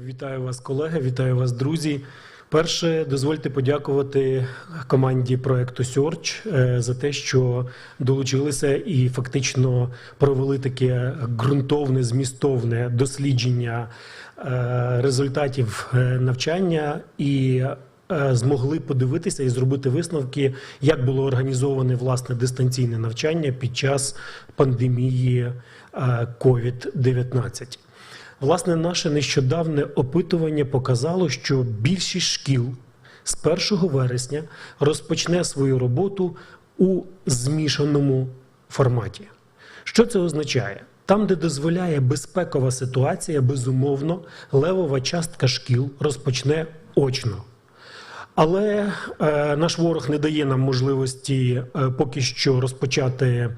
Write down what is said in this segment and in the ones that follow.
Вітаю вас, колеги, вітаю вас, друзі. Перше, дозвольте подякувати команді проекту Search е, за те, що долучилися і фактично провели таке ґрунтовне, змістовне дослідження е, результатів е, навчання і змогли подивитися і зробити висновки, як було організоване власне дистанційне навчання під час пандемії е, COVID-19. Власне, наше нещодавне опитування показало, що більшість шкіл з 1 вересня розпочне свою роботу у змішаному форматі. Що це означає? Там, де дозволяє безпекова ситуація, безумовно, левова частка шкіл розпочне очно. Але е, наш ворог не дає нам можливості е, поки що розпочати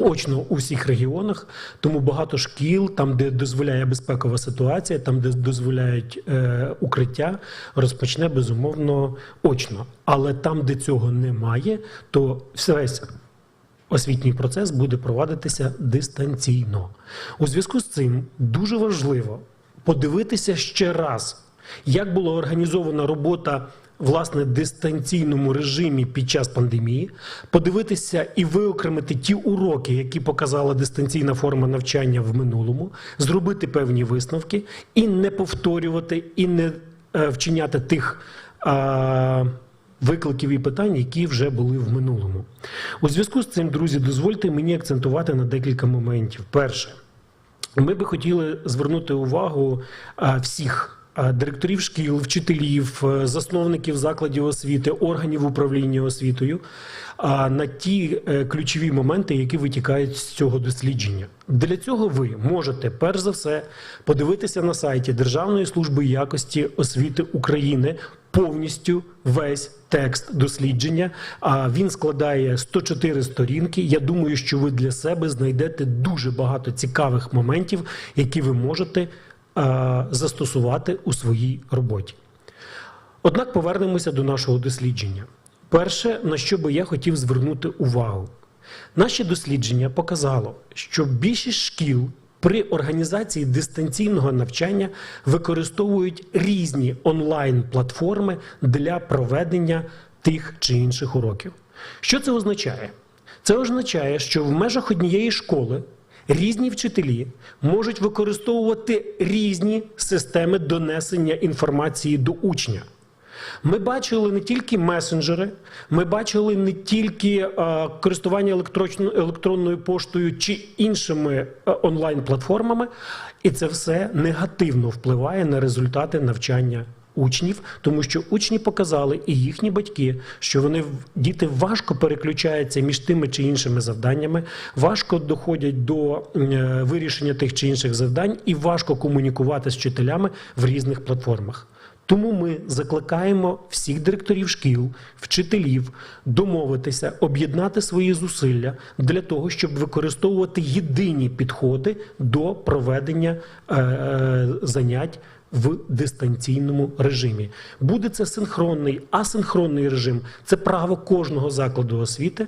очно у всіх регіонах, тому багато шкіл, там, де дозволяє безпекова ситуація, там, де дозволяють е, укриття, розпочне безумовно очно. Але там, де цього немає, то весь освітній процес буде провадитися дистанційно. У зв'язку з цим дуже важливо подивитися ще раз, як була організована робота власне дистанційному режимі під час пандемії, подивитися і виокремити ті уроки, які показала дистанційна форма навчання в минулому, зробити певні висновки і не повторювати, і не е, вчиняти тих. Викликів і питань, які вже були в минулому. У зв'язку з цим, друзі, дозвольте мені акцентувати на декілька моментів. Перше, ми би хотіли звернути увагу всіх директорів шкіл, вчителів, е, засновників закладів освіти, органів управління освітою а, на ті е, ключові моменти, які витікають з цього дослідження. Для цього ви можете перш за все подивитися на сайті Державної служби якості освіти України повністю весь текст дослідження. А він складає 104 сторінки. Я думаю, що ви для себе знайдете дуже багато цікавих моментів, які ви можете застосувати у своїй роботі. Однак повернемося до нашого дослідження. Перше, на що би я хотів звернути увагу, наше дослідження показало, що більшість шкіл при організації дистанційного навчання використовують різні онлайн-платформи для проведення тих чи інших уроків. Що це означає? Це означає, що в межах однієї школи різні вчителі можуть використовувати різні системи донесення інформації до учня. Ми бачили не тільки месенджери, ми бачили не тільки е, користування електронною поштою чи іншими е, онлайн-платформами, і це все негативно впливає на результати навчання учнів, тому що учні показали і їхні батьки, що вони діти важко переключаються між тими чи іншими завданнями, важко доходять до е, вирішення тих чи інших завдань, і важко комунікувати з вчителями в різних платформах. Тому ми закликаємо всіх директорів шкіл, вчителів домовитися, об'єднати свої зусилля для того, щоб використовувати єдині підходи до проведення е, е, занять в дистанційному режимі. Буде це синхронний, асинхронний режим. Це право кожного закладу освіти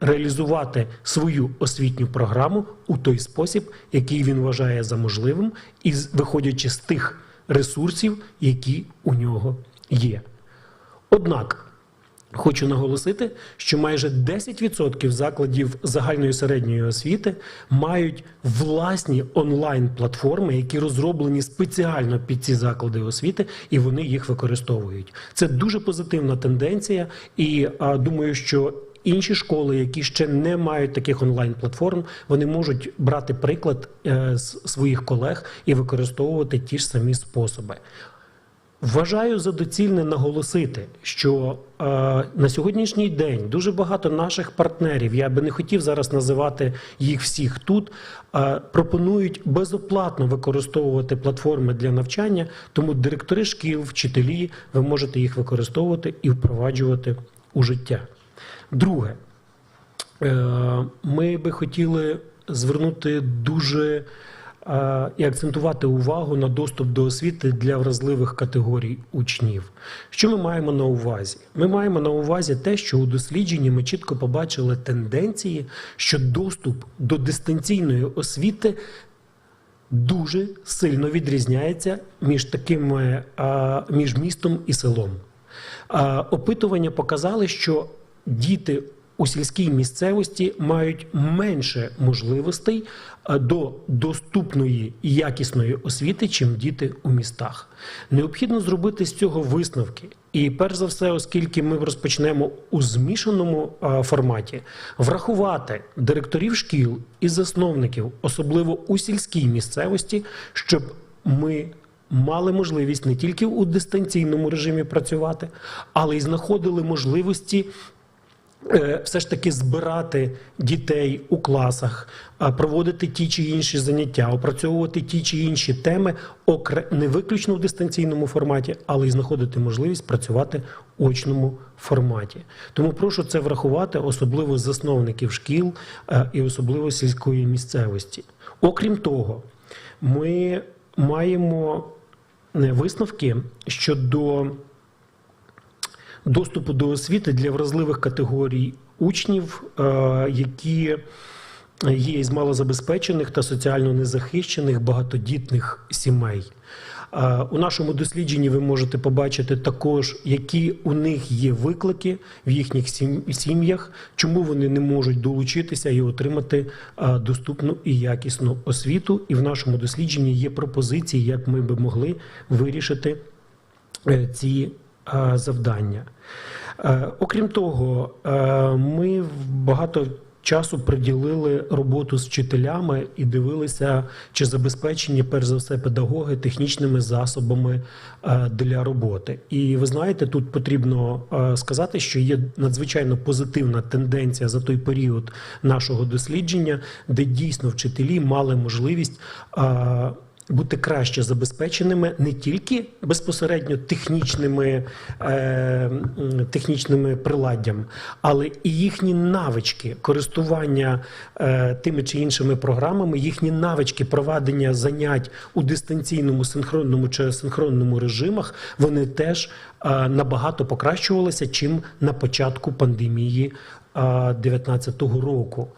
реалізувати свою освітню програму у той спосіб, який він вважає за можливим, і виходячи з тих ресурсів, які у нього є. Однак хочу наголосити, що майже 10% закладів загальної середньої освіти мають власні онлайн-платформи, які розроблені спеціально під ці заклади освіти, і вони їх використовують. Це дуже позитивна тенденція, і а, думаю, що. Інші школи, які ще не мають таких онлайн-платформ, вони можуть брати приклад е, з своїх колег і використовувати ті ж самі способи. Вважаю за доцільне наголосити, що е, на сьогоднішній день дуже багато наших партнерів, я би не хотів зараз називати їх всіх тут, е, пропонують безоплатно використовувати платформи для навчання, тому директори шкіл, вчителі, ви можете їх використовувати і впроваджувати у життя. Друге, Е, Ми би хотіли звернути дуже і акцентувати увагу на доступ до освіти для вразливих категорій учнів. Що ми маємо на увазі? Ми маємо на увазі те, що у дослідженні ми чітко побачили тенденції, що доступ до дистанційної освіти дуже сильно відрізняється між такими між містом і селом. Опитування показали, що діти у сільській місцевості мають менше можливостей до доступної і якісної освіти, чим діти у містах. Необхідно зробити з цього висновки. І перш за все, оскільки ми розпочнемо у змішаному форматі, врахувати директорів шкіл і засновників, особливо у сільській місцевості, щоб ми мали можливість не тільки у дистанційному режимі працювати, але й знаходили можливості. Е, Все ж таки збирати дітей у класах, проводити ті чи інші заняття, опрацьовувати ті чи інші теми, не виключно в дистанційному форматі, але й знаходити можливість працювати в очному форматі. Тому прошу це врахувати, особливо засновників шкіл е, і особливо сільської місцевості. Окрім того, ми маємо е, висновки щодо доступу до освіти для вразливих категорій учнів, е, які є із малозабезпечених та соціально незахищених багатодітних сімей. Е, У нашому дослідженні ви можете побачити також, які у них є виклики в їхніх сім- сім'ях, чому вони не можуть долучитися і отримати е, доступну і якісну освіту. І в нашому дослідженні є пропозиції, як ми би могли вирішити ці завдання. Е, Окрім того, е, ми багато часу приділили роботу з вчителями і дивилися, чи забезпечені перш за все педагоги технічними засобами е, для роботи. І ви знаєте, тут потрібно е, сказати, що є надзвичайно позитивна тенденція за той період нашого дослідження, де дійсно вчителі мали можливість. Бути краще забезпеченими не тільки безпосередньо технічними, е, технічними приладдям, але і їхні навички користування е, тими чи іншими програмами, їхні навички проведення занять у дистанційному синхронному чи синхронному режимах, вони теж е, набагато покращувалися, чим на початку пандемії. 2019 року.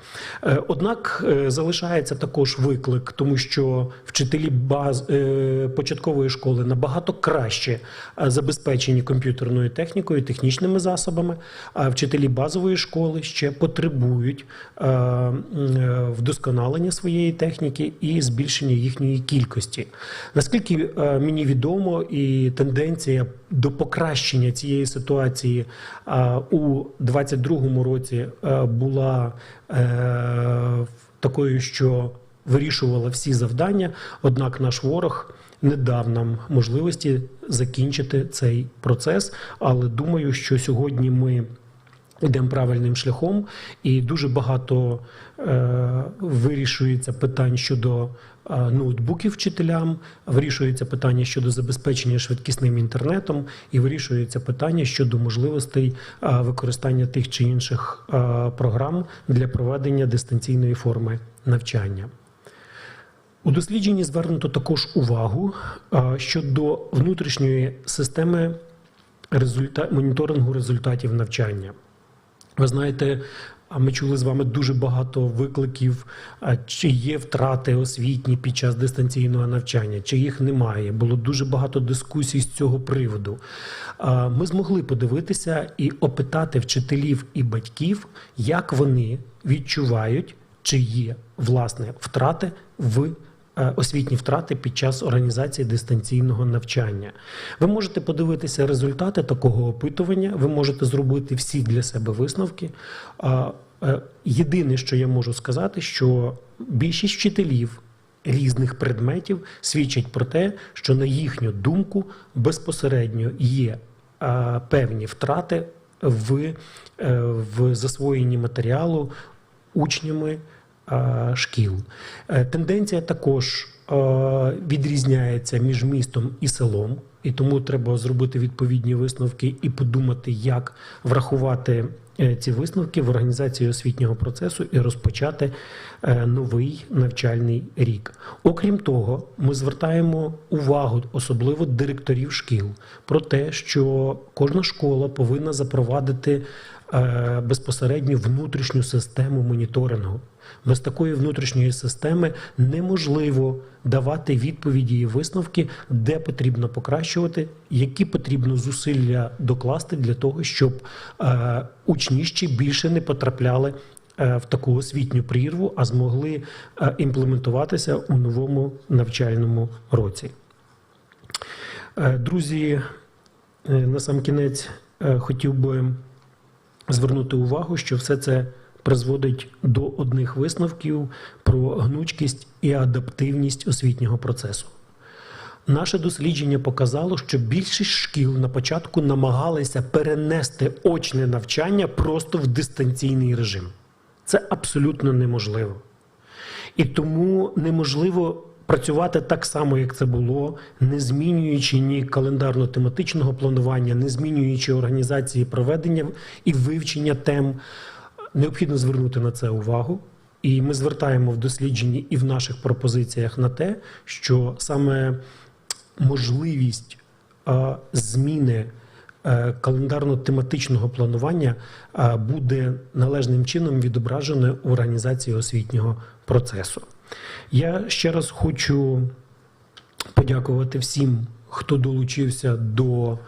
Е, Однак е, залишається також виклик, тому що вчителі баз е, початкової школи набагато краще забезпечені комп'ютерною технікою, технічними засобами, а вчителі базової школи ще потребують вдосконалення своєї техніки і збільшення їхньої кількості. Наскільки мені відомо, і тенденція до покращення цієї ситуації е, у 2022 році е, була е, такою, що вирішувала всі завдання. Однак наш ворог не дав нам можливості закінчити цей процес. Але думаю, що сьогодні ми. Йдемо правильним шляхом, і дуже багато вирішується питань щодо е, ноутбуків вчителям, вирішується питання щодо забезпечення швидкісним інтернетом, і вирішується питання щодо можливостей е, використання тих чи інших е, програм для проведення дистанційної форми навчання. У дослідженні звернуто також увагу е, щодо внутрішньої системи результа... моніторингу результатів навчання. Ви знаєте, а ми чули з вами дуже багато викликів, чи є втрати освітні під час дистанційного навчання, чи їх немає. Було дуже багато дискусій з цього приводу. Ми змогли подивитися і опитати вчителів і батьків, як вони відчувають, чи є власне втрати в освітні втрати під час організації дистанційного навчання. Ви можете подивитися результати такого опитування, ви можете зробити всі для себе висновки. Е, Єдине, що я можу сказати, що більшість вчителів різних предметів свідчать про те, що на їхню думку безпосередньо є е, певні втрати в, е, в засвоєнні матеріалу учнями е, шкіл. Е, Тенденція також е, відрізняється між містом і селом, і тому треба зробити відповідні висновки і подумати, як врахувати е, ці висновки в організації освітнього процесу і розпочати е, новий навчальний рік. Окрім того, ми звертаємо увагу, особливо директорів шкіл, про те, що кожна школа повинна запровадити е, безпосередньо внутрішню систему моніторингу. Без такої внутрішньої системи неможливо давати відповіді і висновки, де потрібно покращувати, які потрібно зусилля докласти для того, щоб е, учні ще більше не потрапляли е, в таку освітню прірву, а змогли е, імплементуватися у новому навчальному році. Е, Друзі, е, на сам кінець е, хотів би звернути увагу, що все це призводить до одних висновків про гнучкість і адаптивність освітнього процесу. Наше дослідження показало, що більшість шкіл на початку намагалися перенести очне навчання просто в дистанційний режим. Це абсолютно неможливо. І тому неможливо працювати так само, як це було, не змінюючи ні календарно-тематичного планування, не змінюючи організації проведення і вивчення тем. Необхідно звернути на це увагу. І ми звертаємо в дослідженні і в наших пропозиціях на те, що саме можливість зміни е, календарно-тематичного планування буде належним чином відображено у організації освітнього процесу. Я ще раз хочу подякувати всім, хто долучився до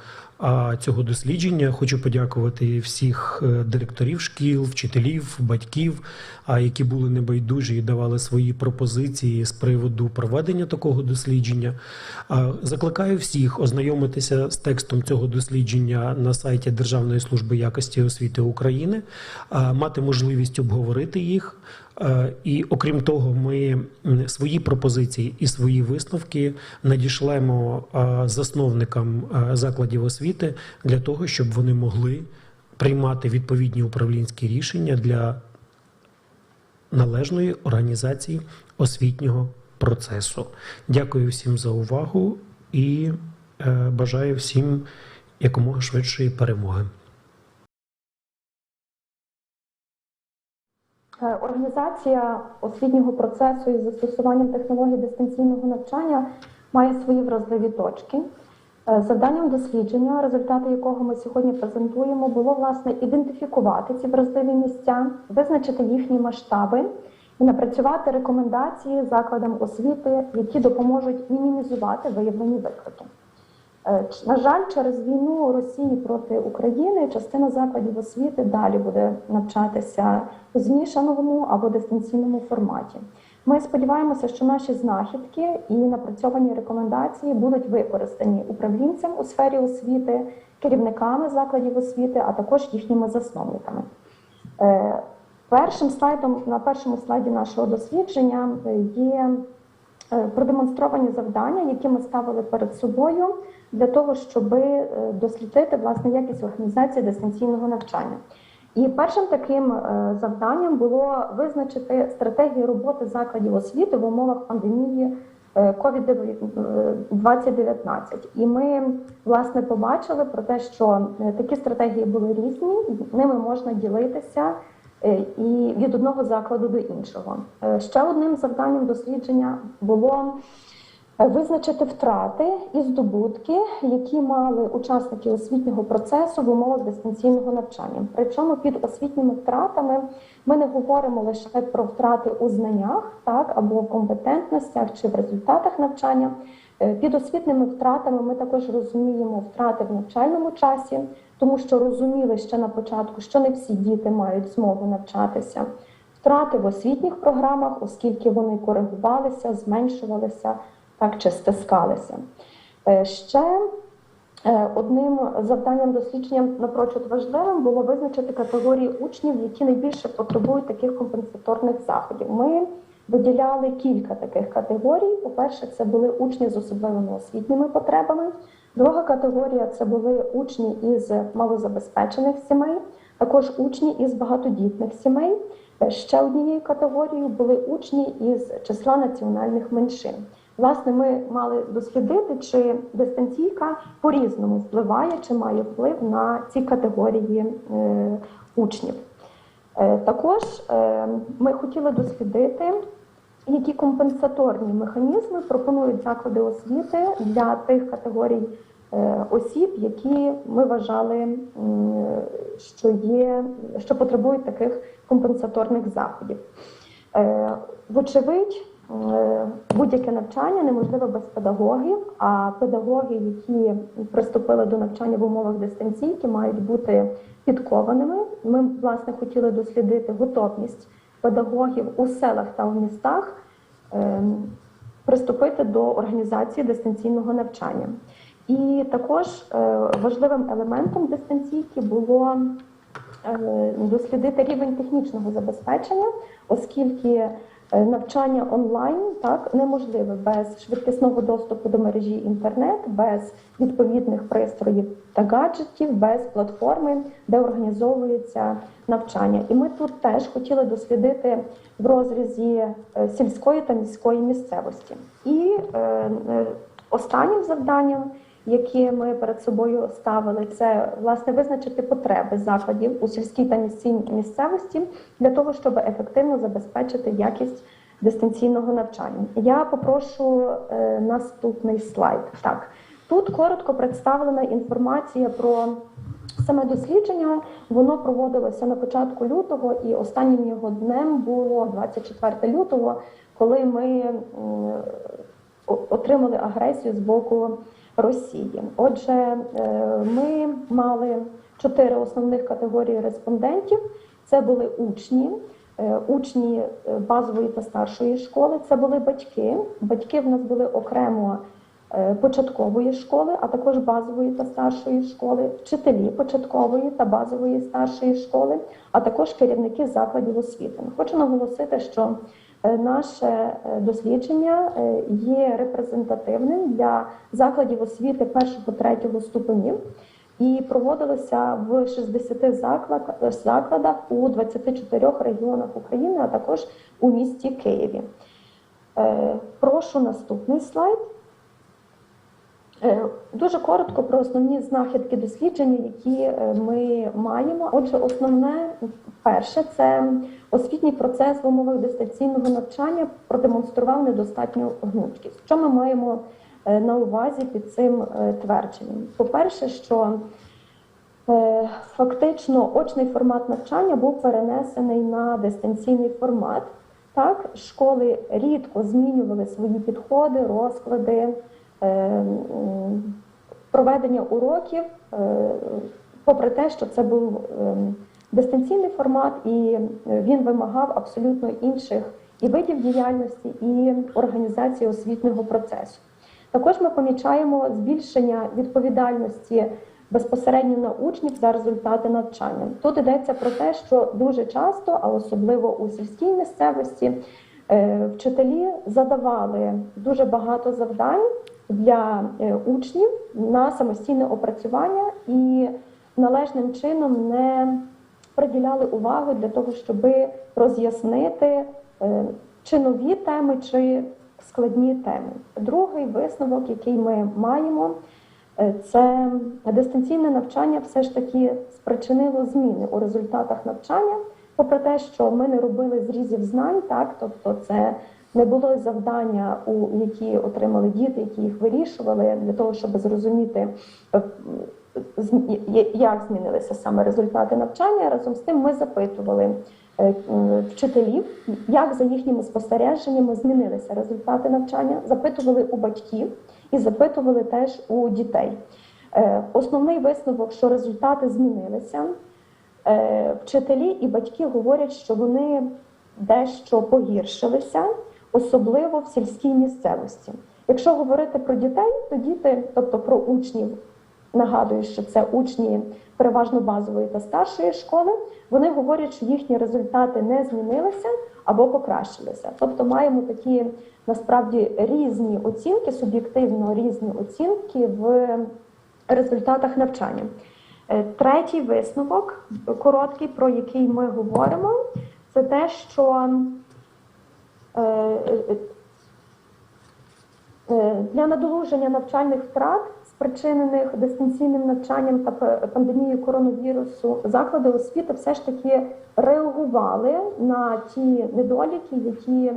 цього дослідження. Хочу подякувати всіх е, директорів шкіл, вчителів, батьків, які були небайдужі і давали свої пропозиції з приводу проведення такого дослідження. Закликаю всіх ознайомитися з текстом цього дослідження на сайті Державної служби якості освіти України, мати можливість обговорити їх. Е, І окрім того, ми свої пропозиції і свої висновки надішлемо е, засновникам е, закладів освіти для того, щоб вони могли приймати відповідні управлінські рішення для належної організації освітнього процесу. Дякую всім за увагу і бажаю всім якомога швидшої перемоги. Організація освітнього процесу із застосуванням технологій дистанційного навчання має свої вразливі точки. Е, Завданням дослідження, результати якого ми сьогодні презентуємо, було власне ідентифікувати ці вразливі місця, визначити їхні масштаби і напрацювати рекомендації закладам освіти, які допоможуть мінімізувати виявлені виклики. Е, На жаль, через війну Росії проти України частина закладів освіти далі буде навчатися у змішаному або дистанційному форматі. Ми сподіваємося, що наші знахідки і напрацьовані рекомендації будуть використані управлінцям у сфері освіти, керівниками закладів освіти, а також їхніми засновниками. Е, Першим слайдом на першому слайді нашого дослідження є е, продемонстровані завдання, які ми ставили перед собою для того, щоб е, дослідити власне якість організації дистанційного навчання. І першим таким е, завданням було визначити стратегію роботи закладів освіти в умовах пандемії е, COVID-19. І ми власне побачили про те, що такі стратегії були різні, ними можна ділитися і від одного закладу до іншого. Ще одним завданням дослідження було визначити втрати і здобутки, які мали учасники освітнього процесу в умовах дистанційного навчання. Причому під освітніми втратами ми не говоримо лише про втрати у знаннях, так або в компетентностях чи в результатах навчання. Е, Під освітніми втратами ми також розуміємо втрати в навчальному часі, тому що розуміли ще на початку, що не всі діти мають змогу навчатися. Втрати в освітніх програмах, оскільки вони коригувалися, зменшувалися так чи стискалися. Е, Ще е, одним завданням дослідження напрочуд важливим було визначити категорії учнів, які найбільше потребують таких компенсаторних заходів. Ми виділяли кілька таких категорій. По-перше, це були учні з особливими освітніми потребами. Друга категорія це були учні із малозабезпечених сімей, також учні із багатодітних сімей. Е, Ще однією категорією були учні із числа національних меншин. Власне, ми мали дослідити, чи дистанційка по-різному впливає, чи має вплив на ці категорії е, учнів. Е, Також е, ми хотіли дослідити, які компенсаторні механізми пропонують заклади освіти для тих категорій осіб, які ми вважали, що є, що потребують таких компенсаторних заходів. Вочевидь, будь-яке навчання неможливе без педагогів, а педагоги, які приступили до навчання в умовах дистанційки, мають бути підкованими. Ми власне хотіли дослідити готовність педагогів у селах та у містах ем, приступити до організації дистанційного навчання. І також е, важливим елементом дистанційки було е, дослідити рівень технічного забезпечення, оскільки е, навчання онлайн так неможливе без швидкісного доступу до мережі інтернет, без відповідних пристроїв та гаджетів, без платформи, де організовується навчання. І ми тут теж хотіли дослідити в розрізі е, сільської та міської місцевості. І е, е, останнім завданням які ми перед собою ставили, це власне визначити потреби закладів у сільській та міській місцевості для того, щоб ефективно забезпечити якість дистанційного навчання. Я попрошу е, наступний слайд. Так, тут коротко представлена інформація про. Саме дослідження воно проводилося на початку лютого, і останнім його днем було 24 лютого, коли ми отримали агресію з боку Росії. Отже, е, ми мали чотири основних категорії респондентів. Це були учні, е, учні е, базової та старшої школи. Це були батьки. Батьки в нас були окремо початкової школи, а також базової та старшої школи, вчителі початкової та базової старшої школи, а також керівники закладів освіти. Хочу наголосити, що наше е, дослідження е, є репрезентативним для закладів освіти першого-третього ступенів і проводилося в 60 заклад, закладах у 24 регіонах України, а також у місті Києві. Е, Прошу наступний слайд. Е, Дуже коротко про основні знахідки дослідження, які е, ми маємо. Отже, основне перше це освітній процес в умовах дистанційного навчання продемонстрував недостатню гнучкість. Що ми маємо е, на увазі під цим твердженням? По-перше, що Фактично, очний формат навчання був перенесений на дистанційний формат. Так, школи рідко змінювали свої підходи, розклади, проведення уроків, е, попри те, що це був е, дистанційний формат, і він вимагав абсолютно інших і видів діяльності, і організації освітнього процесу. Також ми помічаємо збільшення відповідальності безпосередньо на учнів за результати навчання. Тут йдеться про те, що дуже часто, а особливо у сільській місцевості, е, вчителі задавали дуже багато завдань для е, учнів на самостійне опрацювання і належним чином не приділяли увагу для того, щоб роз'яснити е, чи нові теми, чи складні теми. Другий висновок, який ми маємо, е, це дистанційне навчання все ж таки спричинило зміни у результатах навчання, попри те, що ми не робили зрізів знань, так тобто це не було завдання, у які отримали діти, які їх вирішували для того, щоб зрозуміти, е, як змінилися саме результати навчання. Разом з тим ми запитували е, вчителів, як за їхніми спостереженнями змінилися результати навчання, запитували у батьків і запитували теж у дітей. Е, Основний висновок, що результати змінилися. Вчителі і батьки говорять, що вони дещо погіршилися, особливо в сільській місцевості. Якщо говорити про дітей, то діти, тобто про учнів, нагадую, що це учні переважно базової та старшої школи, вони говорять, що їхні результати не змінилися або покращилися. Тобто маємо такі насправді різні оцінки, суб'єктивно різні оцінки в результатах навчання. Е, Третій висновок, короткий, про який ми говоримо, це те, що для надолуження навчальних втрат, спричинених дистанційним навчанням та пандемією коронавірусу, заклади освіти все ж таки реагували на ті недоліки, які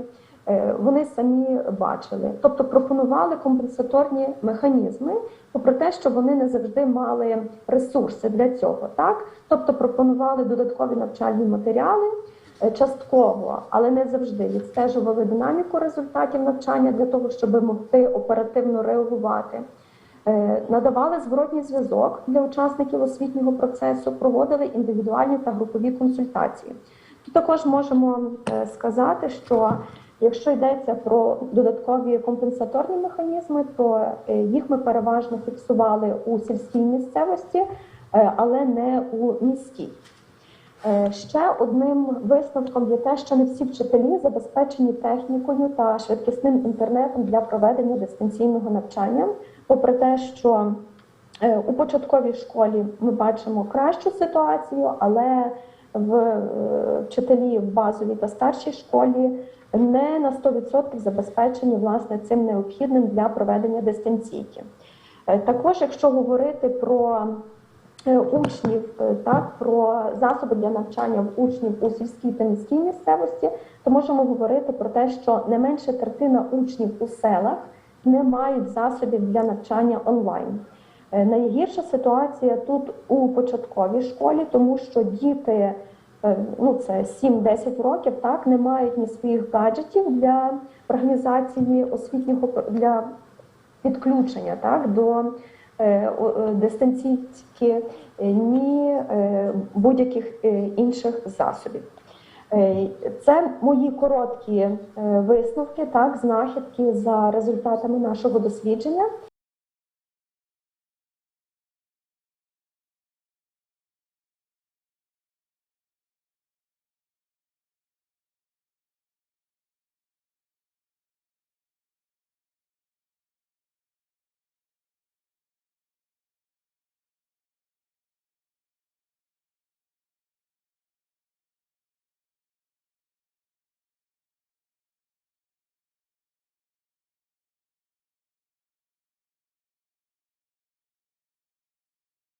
е, вони самі бачили. Тобто пропонували компенсаторні механізми, попри те, що вони не завжди мали ресурси для цього. Так? Тобто пропонували додаткові навчальні матеріали. Е, Частково, але не завжди відстежували динаміку результатів навчання для того, щоб могти оперативно реагувати. Е, Надавали зворотній зв'язок для учасників освітнього процесу, проводили індивідуальні та групові консультації. Тут також можемо е, сказати, що якщо йдеться про додаткові компенсаторні механізми, то їх ми переважно фіксували у сільській місцевості, але не у міській. Е, Ще одним висновком є те, що не всі вчителі забезпечені технікою та швидкісним інтернетом для проведення дистанційного навчання, попри те, що е, у початковій школі ми бачимо кращу ситуацію, але в е, вчителі в базовій та старшій школі не на 100% забезпечені власне цим необхідним для проведення дистанційки. Також, якщо говорити про учнів, е, так про засоби для навчання в учнів у сільській та міській місцевості, то можемо говорити про те, що не менше третина учнів у селах не мають засобів для навчання онлайн. Е, Найгірша ситуація тут у початковій школі, тому що діти, е, ну це 7-10 років, так не мають ні своїх гаджетів для організації освітнього для підключення так до е, е, дистанційки, е, ні е, будь-яких е, інших засобів. Е, Це мої короткі е, висновки, так, знахідки за результатами нашого дослідження.